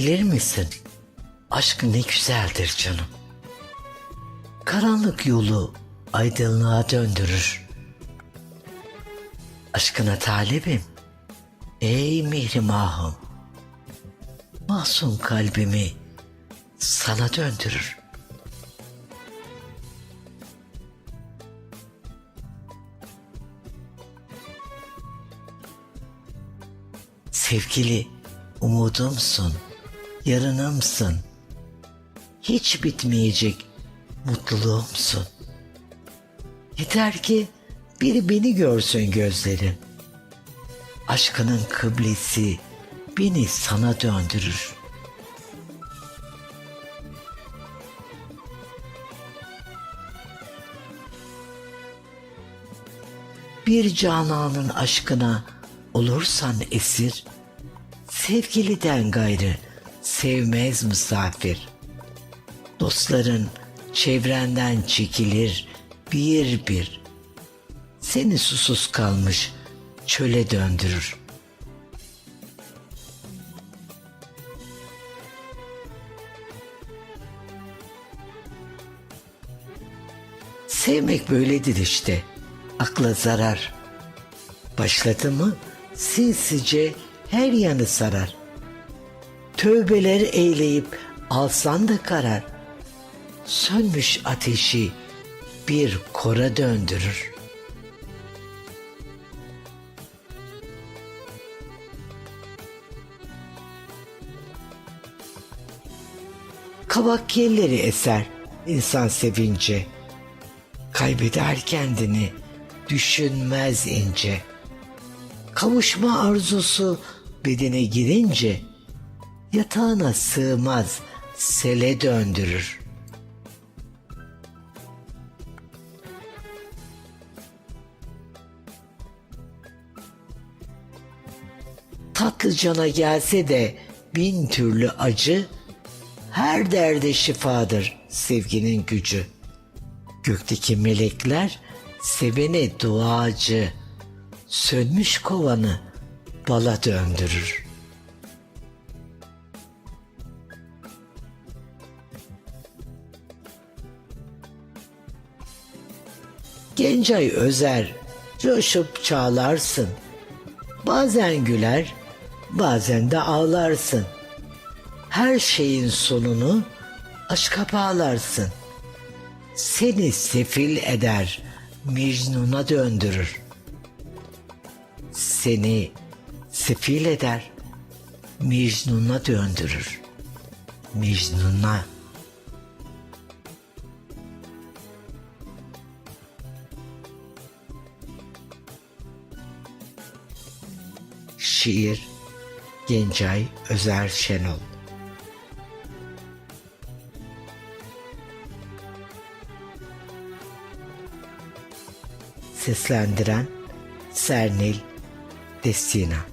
Bilir misin? Aşk ne güzeldir canım. Karanlık yolu aydınlığa döndürür. Aşkına talibim. Ey mihrimahım. Masum kalbimi sana döndürür. Sevgili umudumsun, yarınımsın. Hiç bitmeyecek mutluluğumsun. Yeter ki biri beni görsün gözlerim. Aşkının kıblesi beni sana döndürür. Bir cananın aşkına olursan esir, sevgiliden gayrı sevmez misafir. Dostların çevrenden çekilir bir bir. Seni susuz kalmış çöle döndürür. Sevmek böyledir işte. Akla zarar. Başladı mı sinsice her yanı sarar. Tövbeler eyleyip alsan da karar. Sönmüş ateşi bir kora döndürür. Kavak yelleri eser insan sevince. Kaybeder kendini düşünmez ince. Kavuşma arzusu bedene girince yatağına sığmaz sele döndürür. Tatlı cana gelse de bin türlü acı, her derde şifadır sevginin gücü. Gökteki melekler sevene duacı, sönmüş kovanı bala döndürür. Gencay özer, coşup çağlarsın. Bazen güler, bazen de ağlarsın. Her şeyin sonunu aşka bağlarsın. Seni sefil eder, Mecnun'a döndürür. Seni sefil eder, Mecnun'a döndürür. Mecnun'a. Şiir Gencay Özer Şenol. Seslendiren Sernil Destina